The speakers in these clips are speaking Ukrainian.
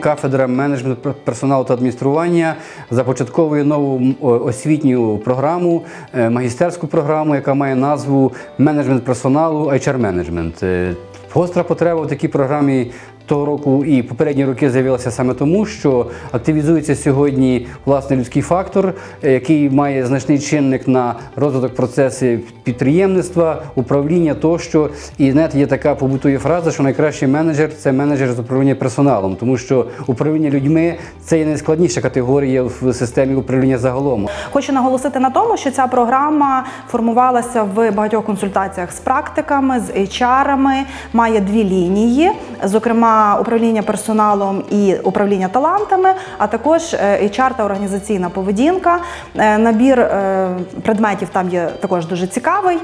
кафедра менеджменту персоналу та адміністрування започатковує нову освітню програму, е, магістерську програму, яка має назву менеджмент персоналу HR менеджмент. Е, Гостра потреба в такій програмі того року і попередні роки з'явилася саме тому, що активізується сьогодні власне людський фактор, е, який має значний чинник на розвиток процесів підприємництва, управління тощо. І знаєте, є така побутова фраза, що найкращий менеджер це менеджер з управління персоналом, тому що управління людьми це є найскладніша категорія в системі управління загалом. Хочу наголосити на тому, що ця програма формувалася в багатьох консультаціях з практиками, з HR-ами, має дві лінії, зокрема управління персоналом і управління талантами, а також е, HR та організаційна поведінка. Е, Набір е, предметів там є також дуже цікавий.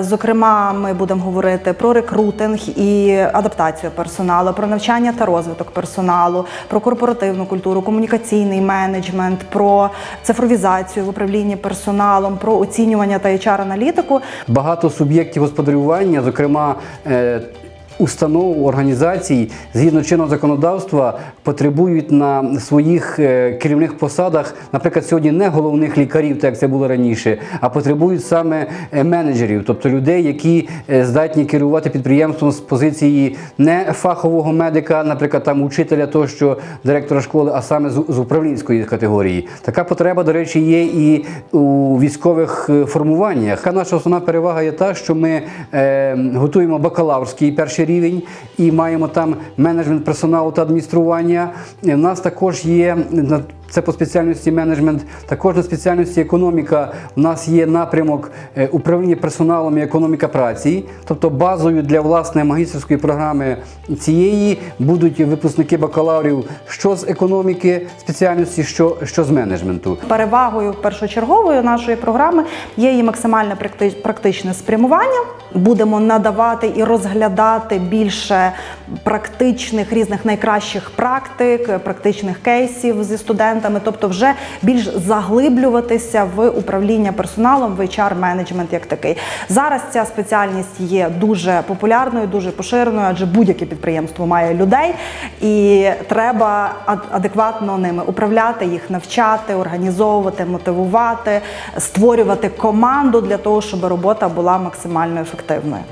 Зокрема, ми будемо говорити про рекрутинг і адаптацію персоналу, про навчання та розвиток персоналу, про корпоративну культуру, комунікаційний менеджмент, про цифровізацію в управлінні персоналом, про оцінювання та HR-аналітику. Багато суб'єктів господарювання, зокрема. Установ, організацій згідно чинного законодавства потребують на своїх е, керівних посадах, наприклад, сьогодні не головних лікарів, так як це було раніше, а потребують саме е, менеджерів, тобто людей, які е, здатні керувати підприємством з позиції не фахового медика, наприклад, там учителя тощо директора школи, а саме з, управлінської категорії. Така потреба, до речі, є і у військових формуваннях. Наша основна перевага є та, що ми готуємо бакалаврський перший рівень і маємо там менеджмент персоналу та адміністрування. У нас також є це по спеціальності менеджмент, також на спеціальності економіка. У нас є напрямок е, управління персоналом і економіка праці. Тобто базою для власне магістерської програми цієї будуть випускники бакалаврів що з економіки спеціальності, що, що з менеджменту. Перевагою першочерговою нашої програми є її максимальне практи- практичне спрямування. Будемо надавати і розглядати більше практичних різних найкращих практик, практичних кейсів зі студентами, тобто вже більш заглиблюватися в управління персоналом, в HR-менеджмент як такий. Зараз ця спеціальність є дуже популярною, дуже поширеною, адже будь-яке підприємство має людей, і треба адекватно ними управляти, їх навчати, організовувати, мотивувати, створювати команду для того, щоб робота була максимально ефективною.